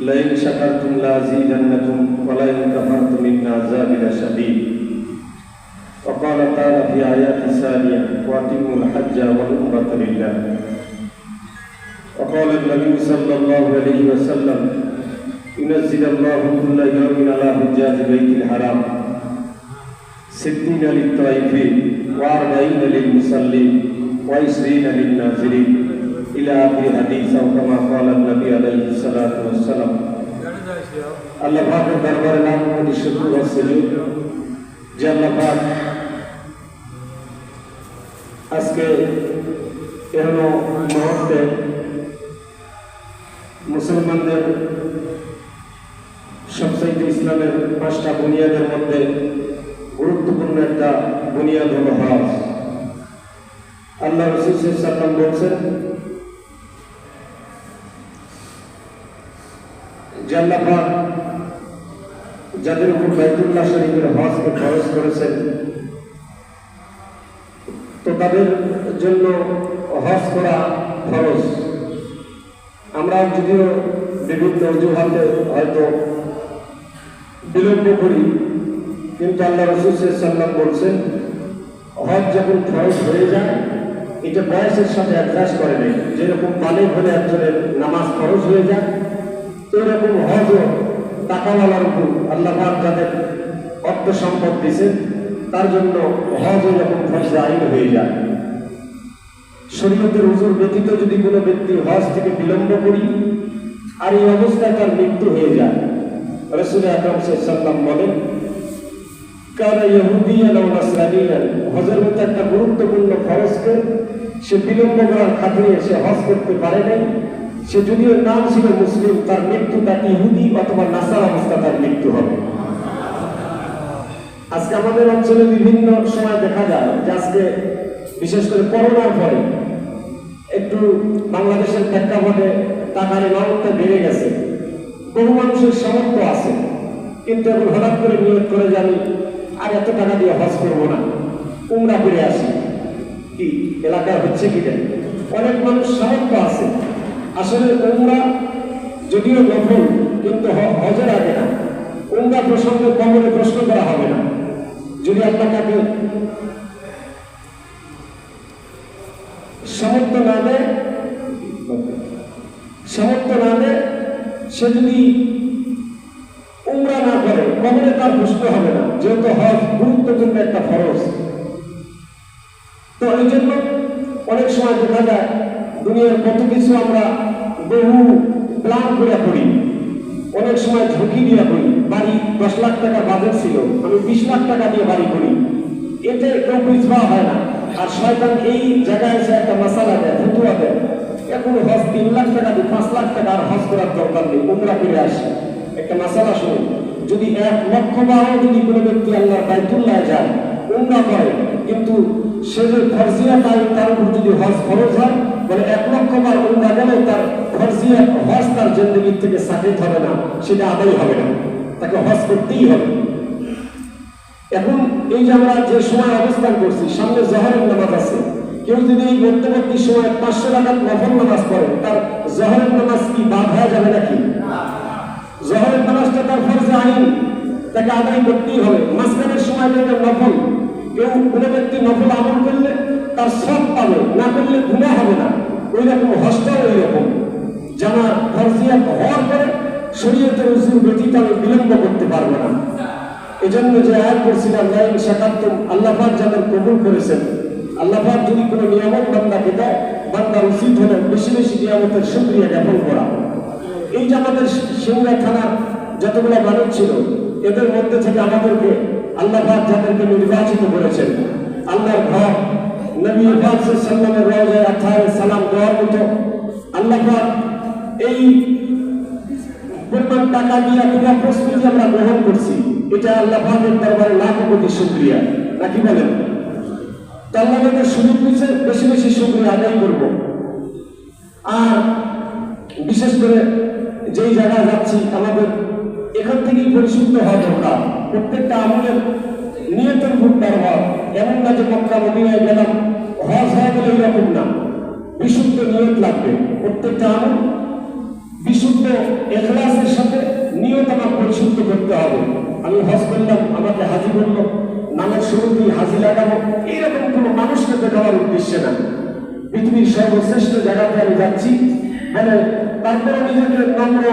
لئن شكرتم لأزيدنكم ولئن كفرتم إن عذابي لشديد. وقال تعالى في آيات ثانية وأتموا الحج والعمرة لله. وقال النبي صلى الله عليه وسلم ينزل الله كل يوم على حجاج بيت الحرام ستين للطائفين وأربعين للمصلين وعشرين للناظرين. إلى آخر حديث أو كما قال النبي عليه الصلاة والسلام আল্লাহ পাকের দরবারে লাখ কোটি শুকর ও সুজুদ যে আল্লাহ পাক আজকে এহন মুহূর্তে মুসলমানদের সবচাইতে ইসলামের পাঁচটা বুনিয়াদের মধ্যে গুরুত্বপূর্ণ একটা বুনিয়াদ হল হজ আল্লাহ রসুল সাল্লাম বলছেন যে আল্লাহ যাদের উপর বাইতুল্লাহ শরীফের হজকে খরচ করেছেন। তো তাদের জন্য হজ করা খরচ আমরা যদিও বিভিন্ন অজুহাতে হয়তো বিলম্ব করি, কিন্তু আল্লাহ রসুল সাল্লাম বলছেন, হজ যখন খরচ হয়ে যায়, এটা বয়সের সাথে অ্যাডজাস্ট করে নেই। যেরকম বালিক হলে একজনের নামাজ খরচ হয়ে যায় এরকম হজও টাকাওয়ালার উপর আল্লাহ যাদের অর্থ সম্পদ দিয়েছেন, তার জন্য হজ এরকম খরচে আইন হয়ে যায়। শরীয়তের হুজুর ব্যতীত যদি কোনো ব্যক্তি হজ থেকে বিলম্ব করি, আর এই অবস্থায় তার মৃত্যু হয়ে যায় রসুল আকরম সাল্লাম বলেন কারা ইহুদিয়ান হজের মধ্যে একটা গুরুত্বপূর্ণ খরচকে সে বিলম্ব করার খাতিরে সে হজ করতে পারে নাই সে যদিও নাম ছিল মুসলিম, তার মৃত্যু তার ইহুদি অথবা নাসার অবস্থা তার মৃত্যু হবে। আজকে আমাদের অঞ্চলে বিভিন্ন সময় দেখা যায় যে আজকে বিশেষ করে করোনার পরে একটু বাংলাদেশের প্রেক্ষাপটে টাকার এমাউন্টটা বেড়ে গেছে। বহু মানুষের সামর্থ্য আছে, কিন্তু এখন হঠাৎ করে নিয়োগ করে জানি আর এত টাকা দিয়ে হজ করব না, উমরা করে আসি। কি, এলাকায় হচ্ছে কি অনেক মানুষ সামর্থ্য আছে আসলে উমরা যদিও নফল কিন্তু হজের আগে না। উমরা প্রসঙ্গে কমনে প্রশ্ন করা হবে না। যদি আপনার কাছে সামর্থ্য না দেয়, সামর্থ্য না দেয়, সে যদি উমরা না করে কমনে তার প্রশ্ন হবে না, যেহেতু হজ গুরুত্বপূর্ণ একটা ফরজ। তো এই জন্য অনেক সময় দেখা যায় কিছু আমরা বহু প্ল্যান করে করি। অনেক সময় ঝুঁকি দিয়ে করি। বাড়ি দশ লাখ টাকা বাজেট ছিল, আমি বিশ লাখ টাকা দিয়ে বাড়ি করি। এতে কেউ পিছবা হয় না। আর শয়তান এই জায়গায় এসে একটা মশালা দেয়, ফতুয়া দেয়। এখন হজ তিন লাখ টাকা দিয়ে পাঁচ লাখ টাকা আর হজ করার দরকার নেই, উমরা করে আসে। একটা মশালা শুনুন। যদি এক লক্ষ বারো যদি কোনো ব্যক্তি আল্লাহ বাইতুল্লাহ যায় উমরা করে কিন্তু সে যে ফরজিয়া পায় তার উপর যদি হজ খরচ হয়, বলে এক লক্ষ বার উমরা গেলেও তার ফরজিয়া হজ তার জিন্দগির থেকে সাকিত হবে না, সেটা আদায় হবে না। তাকে হজ করতেই হবে। এখন এই যে আমরা যে সময় অবস্থান করছি, সামনে জহরের নামাজ আছে। কেউ যদি এই মধ্যবর্তী সময় পাঁচশো টাকার নফল নামাজ পড়ে, তার জহরের নামাজ কি বাদ হয়ে যাবে নাকি? জহরের নামাজটা তার ফরজে আইন, তাকে আদায় করতেই হবে। মাঝখানের সময়টা এটা নফল। কোনো ব্যক্তি নফল আমল করলে তার সব পাবে, না করলে গুণা হবে না। ওই রকম হজটাও ওই রকম জানা ফরজিয়া হওয়ার পরে শরীয়তের উজুর ব্যতীত আমি বিলম্ব করতে পারব না। এজন্য যে আয়াত করছিলাম লাইন শাকাতুম আল্লাহ পাক যাদের কবুল করেছেন, আল্লাহ যদি কোনো নিয়ামত বান্দাকে দেয় বান্দার উচিত হলো বেশি বেশি নিয়ামতের শুক্রিয়া জ্ঞাপন করা। এই আমাদের সিংড়া থানার যতগুলো মানুষ ছিল, এদের মধ্যে থেকে আমাদেরকে আল্লাহ পাক যাদেরকে নির্বাচিত করেছেন, আল্লাহর ঘর, নবী সাল্লামের রওজায় আথায় সালাম দেওয়ার মতো, আল্লাহ পাক এই পরিমাণ টাকা দিয়ে পুরো প্রস্তুতি আমরা গ্রহণ করছি। এটা আল্লাহ পাকের দরবারে লাখ কোটি শুকরিয়া। নাকি বলেন? তো আল্লাহ পাকের সুযোগ দিচ্ছে বেশি বেশি শুকরিয়া আদায় করব। আর বিশেষ করে যেই জায়গায় যাচ্ছি, আমাদের পরিশুদ্ধ হওয়া দরকার প্রত্যেকটা আমলের নিয়তের উপর দরকার এমন না যে মক্কা মদিনায় গেলাম, হজ হয়ে গেলে এরকম না। বিশুদ্ধ নিয়ত লাগবে। প্রত্যেকটা আমল বিশুদ্ধ এখলাসের সাথে নিয়ত আমার পরিশুদ্ধ করতে হবে। আমি হজ করলাম, আমাকে হাজি বলল নামের শুরুতেই হাজি লাগাবো। এইরকম কোনো মানুষকে দেখাবার উদ্দেশ্যে না। পৃথিবীর সর্বশ্রেষ্ঠ জায়গাতে আমি যাচ্ছি। মানে তারপরে নিজেকে নম্র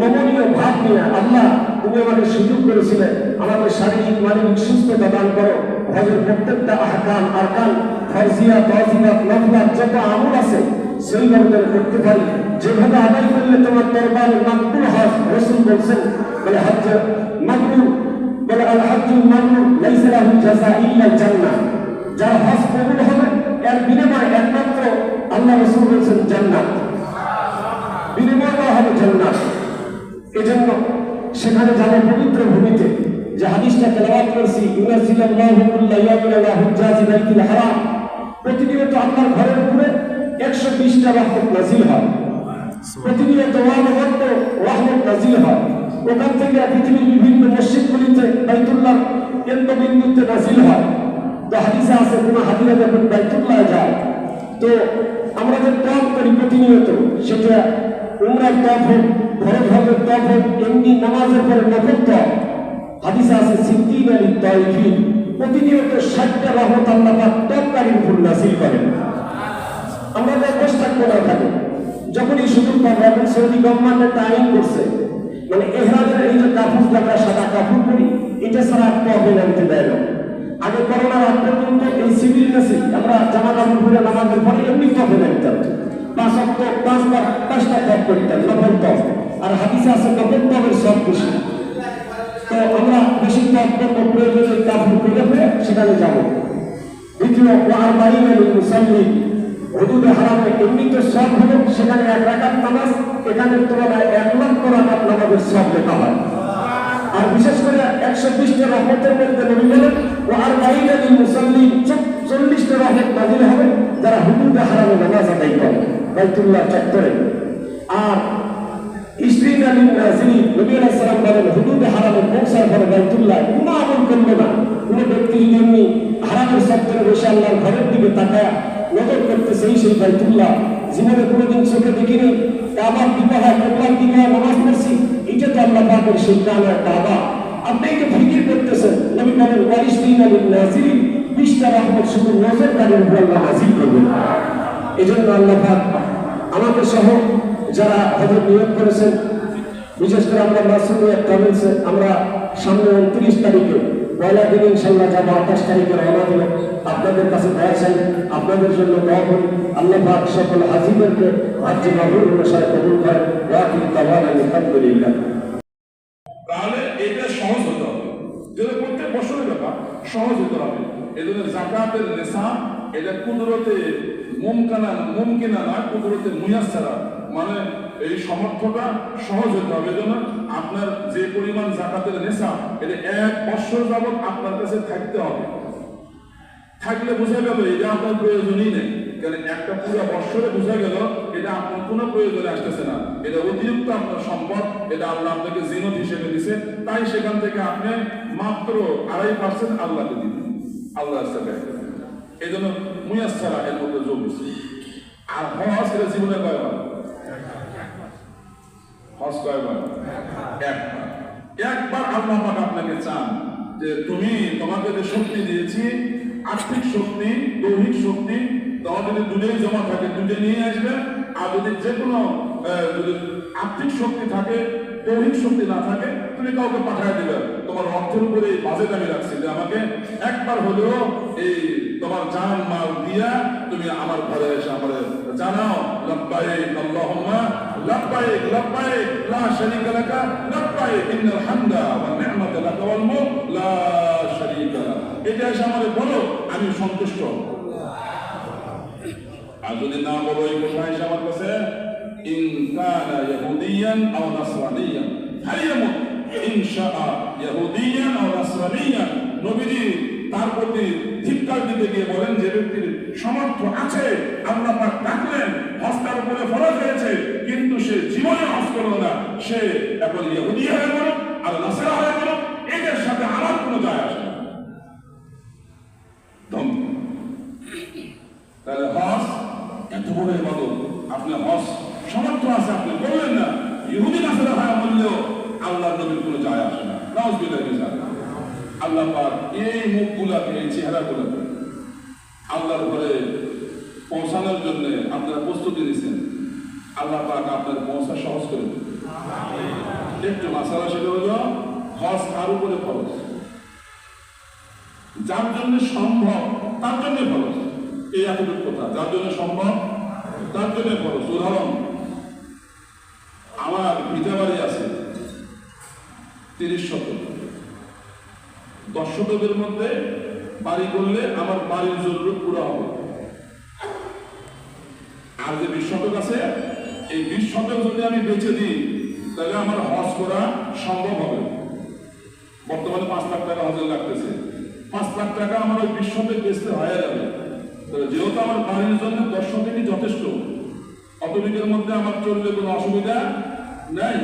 নমনীয় ভাব নিয়ে আল্লাহ তুমি আমাকে সুযোগ করেছিলেন আমাকে শারীরিক মানবিক সুস্থতা দান করো। হজের প্রত্যেকটা আহকাম, আরকান, ফরজিয়া তজিবাত নফলাত যত আমল আছে সেইভাবে যেন করতে পারি। যেভাবে আদায় করলে তোমার দরবারে মাকবুল হজ রসুল বলছেন, বলে হজ মাকবুল, বলে আল হজ্জুল মাকবুল, লাইসা লাহু জাযা ইল্লা জান্নাহ। যার হজ কবুল হবে, এর বিনিময়ে একমাত্র আল্লাহ রসুল বলছেন জান্নাত। বিনিময় হবে জান্নাত। এজন্য সেখানে যাবে পবিত্র ভূমিতে। যে হাদিসটা তেলাওয়াত করছি বাইতুল হারাম। প্রতিনিয়ত আল্লাহর ঘরের উপরে 120টা রহমত নাজিল হয়। প্রতিনিয়ত ওয়াহমত রহমত নাজিল হয়। ওখান থেকে পৃথিবীর বিভিন্ন মসজিদগুলিতে বাইতুল্লাহ কেন্দ্রবিন্দুতে নাজিল হয়। তো হাদিসে আছে কোনো হাজিরা যখন বাইতুল্লাহ যায়, তো আমরা যে টপ করি প্রতিনিয়ত, সেটা উমরার টপ হোক ফরজ হজের টপ হোক এমনি নামাজের পরে নফল টপ হাদিসে আছে, সিদ্দিন আলী তাইফিন প্রতিনিয়ত ষাটটা রহমত আল্লাহ টপকারীর উপর নাসিল করেন। আমরা বসে থাকব না এখানে। যখন এই সুযোগ পাবো সৌদি গভর্নমেন্ট আইন করছে। মানে এহরামের এই যে কাপড় আমরা সাদা কাপড় পরি, এটা ছাড়া আর টপে নামতে দেয় না। আগে করোনার আগ পর্যন্ত এই সিভিল ড্রেসে আমরা জামা কাপড় পরে নামাজের পরে এমনি টপে নামতাম পাঁচ অক্ট পাঁচবার পাঁচটা টপ করতাম নফল টপ আর হাদিসে আছে নফল টপের সব বেশি তো আমরা বেশি টপ করব, প্রয়োজনে পরে পরে সেখানে যাব। দ্বিতীয় ওয়ার বাইরে মুসল্লি। হুদুদে হারামে এমনিতে সব হলো সেখানে এক রাকাত নামাজ, এখানে তুলনায় এক লক্ষ রাকাত নামাজের সব লেখা হয়। আর বিশেষ করে একশো বিশটা রহমতের মধ্যে নবী বলেন ও আর বাইরে মুসল্লি চল্লিশটা রহমত নাজিল হবে যারা হুদুদে হারামে নামাজ আদায় করে। বাইতুল্লাহ চত্বরে। আর ইসরিন আলী নাজিরি নবী আলাইহিস সালাম বলেন, হুদুদে হারামে পৌঁছার পরে বাইতুল্লাহ কোনো আমল করল না। কোনো ব্যক্তি যদি এমনি হারামের সত্তরে বসে আল্লাহর ঘরের দিকে তাকায় নজর করতে সেই সেই বাইতুল্লাহ জীবনে কোনোদিন চোখে দেখিনি। কাবার বিবাহ কোরবান দিকে নামাজ পড়ছি। এটা তো আল্লাহ পাকের সেই কানা কাবা। আপনি এটা ফিকির করতেছেন, নবী বলেন ওয়ারিস আলী নাজিরি বিশটা রহমত শুধু নজরদারের উপর আল্লাহ নাজিল করবেন। এজন্য আল্লাহ পাক আমাকে সহ যারা হজর নিয়োগ করেছেন, বিশেষ করে আমরা মাসুমিয়া ট্রাভেলসে আমরা সামনে উনত্রিশ তারিখে, পয়লা দিন ইনশাল্লাহ যাব আঠাশ তারিখে রওনা দিল আপনাদের কাছে দয়া চাই, আপনাদের জন্য দোয়া করি। আল্লাহ পাক সকল হাজিদেরকে হাজ্জি মাবুর অনুসারে কবুল করেন। ওয়াকিল তাওয়ান আলহামদুলিল্লাহ। তাহলে এটা সহজ হতে হবে। যেটা প্রত্যেক বছরের ব্যাপার, সহজ হতে হবে। জন্য জাকাতের নেশা, এটা কুদরতে মুমকানা, মুমকিনা না কুদরতে মুয়াসারা মানে এই সমর্থটা সহজ হতে হবে। এজন্য আপনার যে পরিমাণ জাকাতের নেশা, এটা এক বছর যাবত আপনার কাছে থাকতে হবে। থাকলে বোঝা গেল, এটা আপনার প্রয়োজনই নেই। কারণ একটা পুরো বৎসরে বোঝা গেল, এটা আপনার কোনো প্রয়োজনে আসতেছে না। এটা অতিরিক্ত আপনার সম্পদ, এটা আল্লাহ আপনাকে জিনত হিসেবে দিছে। তাই সেখান থেকে আপনি মাত্র আড়াই পার্সেন্ট আল্লাহকে দিবেন। আল্লাহ এই জন্য মুয়াসারা এর মধ্যে যোগ আর হজ এটা জীবনে কয়বার হজ কয়বার একবার একবার আল্লাহ পাক আপনাকে চান যে তুমি তোমাকে যে শক্তি দিয়েছি আর্থিক শক্তি দৈহিক শক্তি তোমার যদি দুটোই জমা থাকে দুটো নিয়ে আসবে আর যদি যে কোনো যদি আর্থিক শক্তি থাকে দৈহিক শক্তি না থাকে তুমি কাউকে পাঠিয়ে দিবে তোমার অর্থের উপরে বাজেট আমি রাখছি যে আমাকে একবার হলেও এই তোমার জান মাল দিয়া তুমি আমার ঘরে এসে আমার জানাও, লব্বাইক, আল্লাহুম্মা লা শারীকা লাকা, লব্বাইক, ইন্নাল হামদা ওয়ান নি'মাতা লাকা ওয়াল মুলক, লা এটা এসে আমাদের বলো, আমি সন্তুষ্ট। আর যদি না বলো, এই কথা এসে আমার কাছে, ইন কানা ইয়াহুদিয়ান আও নাসরানিয়ান। ফালিয়ামুত ইনশা ইহুদিয়ান ও নাসরানিয়ান। নবীজি তার প্রতি ধিক্কার দিতে গিয়ে বলেন, যে ব্যক্তির সমর্থ আছে, আল্লাহ পাক ডাকলেন, হস্তার উপরে ফরজ হয়েছে কিন্তু সে জীবনে হস্ত করল না, সে এখন ইহুদি হয়ে গেল আর নাসারা হয়ে গেল এদের সাথে আমার কোনো যায় আসে না ধমক। তাহলে হজ এত বড় ইবাদত আপনি হজ সমর্থ আছে আপনি বললেন না ইহুদি নাসারা হয় বললেও আল্লাহ নবীর কোনো যায় আসে না নাউজুবিল্লাহ মিন যালিক। আল্লাহ পাক এই মুখগুলাকে এই চেহারাগুলোকে আল্লাহর ঘরে পৌঁছানোর জন্য আপনারা নিছেন আল্লাহ পাক আপনার পৌঁছা সহজ করে। একটু মাসালা সেটা হলো হজ কার উপরে খরচ যার জন্য সম্ভব তার জন্য খরচ এই এতটুকু কথা যার জন্য সম্ভব তার জন্য খরচ উদাহরণ আমার ভিটা বাড়ি আছে তিরিশ শতক। দশ শতকের মধ্যে বাড়ি করলে আমার বাড়ির জরুরত পুরো হবে। আর যে বিশ শতক আছে, এই বিশ শতক যদি আমি বেঁচে দিই, তাহলে আমার হজ করা সম্ভব হবে। বর্তমানে পাঁচ লাখ টাকা হজের লাগতেছে। পাঁচ লাখ টাকা আমার ওই বিশ শতক বেচতে হয়ে যাবে যেহেতু আমার বাড়ির জন্য দশ শতকই যথেষ্ট অতদিকের মধ্যে আমার চললে কোনো অসুবিধা নাই।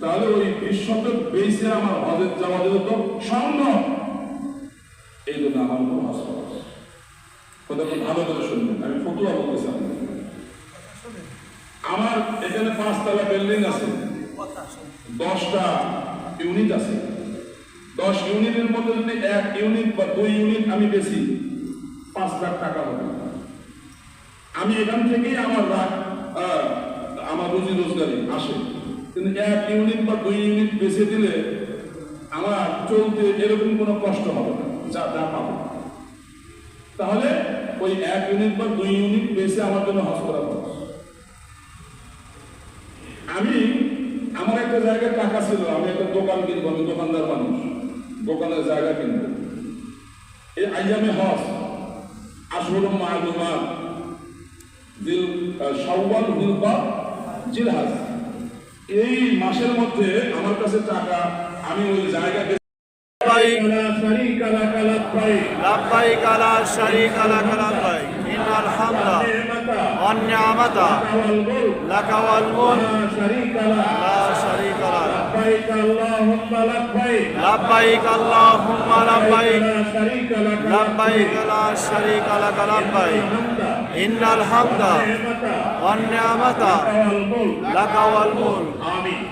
তাহলে ওই বিশ শতক বেচে আমার হজের যাওয়া যেহেতু সম্ভব। এই জন্য আমার কোনো হজ ভালো করে শুনবেন। আমি ফতুয়া বলতেছি আমার এখানে পাঁচতলা বিল্ডিং আছে। দশটা ইউনিট আছে। দশ ইউনিটের মধ্যে যদি এক ইউনিট বা দুই ইউনিট আমি বেশি পাঁচ লাখ টাকা হবে। আমি এখান থেকেই আমার লাখ আমার রুজি রোজগারি আসে। কিন্তু এক ইউনিট বা দুই ইউনিট বেশি দিলে আমার চলতে এরকম কোনো কষ্ট হবে না, যা যা পাবো। তাহলে ওই এক ইউনিট বা দুই ইউনিট বেশি আমার জন্য হজ করা আমি আমার একটা জায়গায় টাকা ছিল আমি একটা দোকান কিনবো আমি দোকানদার মানুষ দোকানের জায়গা কিনবো এই আইয়ামে হজ আসর মালুমাত দিল শাওয়াল দিলবা জিলহাজ এই মাসের মধ্যে আমার কাছে টাকা আমি ওই জায়গাকে لبيك لا شريك لك لبيك لبيك لا شريك لك لبيك إن الحمد نعمة والنعمة والملك لك والملك لا شريك لك لا شريك لك لبيك اللهم لبيك لبيك اللهم لبيك لا شريك لك لبيك لا شريك لك لبيك الحمد إن الحمد نعمة والنعمة والملك لك والملك آمين